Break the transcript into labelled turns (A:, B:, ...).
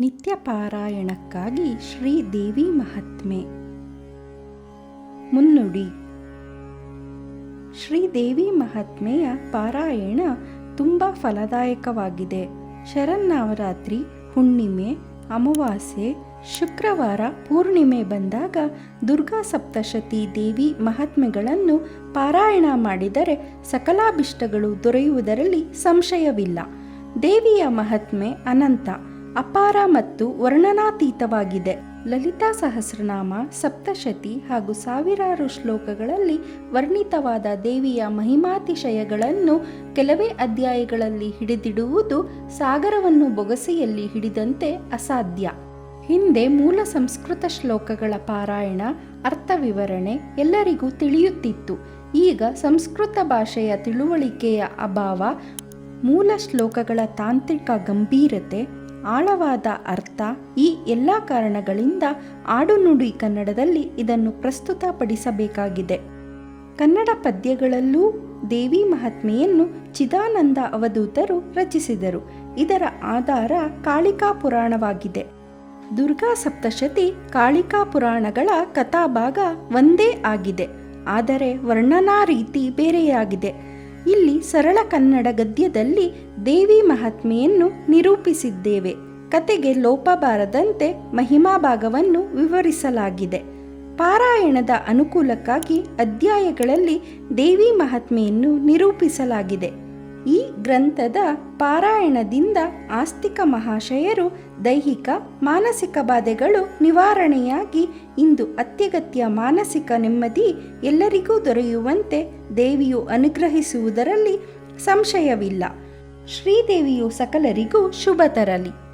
A: ನಿತ್ಯ ಪಾರಾಯಣಕ್ಕಾಗಿ ಶ್ರೀದೇವಿ ಮಹಾತ್ಮೆ. ಮುನ್ನುಡಿ. ಶ್ರೀದೇವಿ ಮಹಾತ್ಮೆಯ ಪಾರಾಯಣ ತುಂಬ ಫಲದಾಯಕವಾಗಿದೆ. ಶರನ್ನವರಾತ್ರಿ, ಹುಣ್ಣಿಮೆ, ಅಮಾವಾಸ್ಯೆ, ಶುಕ್ರವಾರ, ಪೂರ್ಣಿಮೆ ಬಂದಾಗ ದುರ್ಗಾ ಸಪ್ತಶತಿ ದೇವಿ ಮಹಾತ್ಮೆಗಳನ್ನು ಪಾರಾಯಣ ಮಾಡಿದರೆ ಸಕಲಾಭಿಷ್ಟಗಳು ದೊರೆಯುವುದರಲ್ಲಿ ಸಂಶಯವಿಲ್ಲ. ದೇವಿಯ ಮಹಾತ್ಮೆ ಅನಂತ. ಅಪಾರ ಮತ್ತು ವರ್ಣನಾತೀತವಾಗಿದೆ. ಲಲಿತಾ ಸಹಸ್ರನಾಮ, ಸಪ್ತಶತಿ ಹಾಗೂ ಸಾವಿರಾರು ಶ್ಲೋಕಗಳಲ್ಲಿ ವರ್ಣಿತವಾದ ದೇವಿಯ ಮಹಿಮಾತಿಶಯಗಳನ್ನು ಕೆಲವೇ ಅಧ್ಯಾಯಗಳಲ್ಲಿ ಹಿಡಿದಿಡುವುದು ಸಾಗರವನ್ನು ಬೊಗಸೆಯಲ್ಲಿ ಹಿಡಿದಂತೆ ಅಸಾಧ್ಯ. ಹಿಂದೆ ಮೂಲ ಸಂಸ್ಕೃತ ಶ್ಲೋಕಗಳ ಪಾರಾಯಣ ಅರ್ಥ ವಿವರಣೆ ಎಲ್ಲರಿಗೂ ತಿಳಿಯುತ್ತಿತ್ತು. ಈಗ ಸಂಸ್ಕೃತ ಭಾಷೆಯ ತಿಳುವಳಿಕೆಯ ಅಭಾವ, ಮೂಲ ಶ್ಲೋಕಗಳ ತಾಂತ್ರಿಕ ಗಂಭೀರತೆ ಆಳವಾದ ಅರ್ಥ ಈ ಎಲ್ಲ ಕಾರಣಗಳಿಂದ ಆಡುನುಡಿ ಕನ್ನಡದಲ್ಲಿ ಇದನ್ನು ಪ್ರಸ್ತುತಪಡಿಸಬೇಕಾಗಿದೆ. ಕನ್ನಡ ಪದ್ಯಗಳಲ್ಲೂ ದೇವಿ ಮಹಾತ್ಮೆಯನ್ನು ಚಿದಾನಂದ ಅವಧೂತರು ರಚಿಸಿದರು. ಇದರ ಆಧಾರ ಕಾಳಿಕಾ ಪುರಾಣವಾಗಿದೆ. ದುರ್ಗಾ ಸಪ್ತಶತಿ ಕಾಳಿಕಾ ಪುರಾಣಗಳ ಕಥಾಭಾಗ ಒಂದೇ ಆಗಿದೆ. ಆದರೆ ವರ್ಣನಾ ರೀತಿ ಬೇರೆಯಾಗಿದೆ. ಇಲ್ಲಿ ಸರಳ ಕನ್ನಡ ಗದ್ಯದಲ್ಲಿ ದೇವಿ ಮಹಾತ್ಮೆಯನ್ನು ನಿರೂಪಿಸಿದ್ದೇವೆ. ಕತೆಗೆ ಲೋಪ ಬಾರದಂತೆ ಮಹಿಮಾ ಭಾಗವನ್ನು ವಿವರಿಸಲಾಗಿದೆ. ಪಾರಾಯಣದ ಅನುಕೂಲಕ್ಕಾಗಿ ಅಧ್ಯಾಯಗಳಲ್ಲಿ ದೇವಿ ಮಹಾತ್ಮೆಯನ್ನು ನಿರೂಪಿಸಲಾಗಿದೆ. ಈ ಗ್ರಂಥದ ಪಾರಾಯಣದಿಂದ ಆಸ್ತಿಕ ಮಹಾಶಯರು ದೈಹಿಕ, ಮಾನಸಿಕ ಬಾಧೆಗಳು ನಿವಾರಣೆಯಾಗಿ ಇಂದು ಅತ್ಯಗತ್ಯ ಮಾನಸಿಕ ನೆಮ್ಮದಿ ಎಲ್ಲರಿಗೂ ದೊರೆಯುವಂತೆ ದೇವಿಯು ಅನುಗ್ರಹಿಸುವುದರಲ್ಲಿ ಸಂಶಯವಿಲ್ಲ. ಶ್ರೀದೇವಿಯು ಸಕಲರಿಗೂ ಶುಭ ತರಲಿ.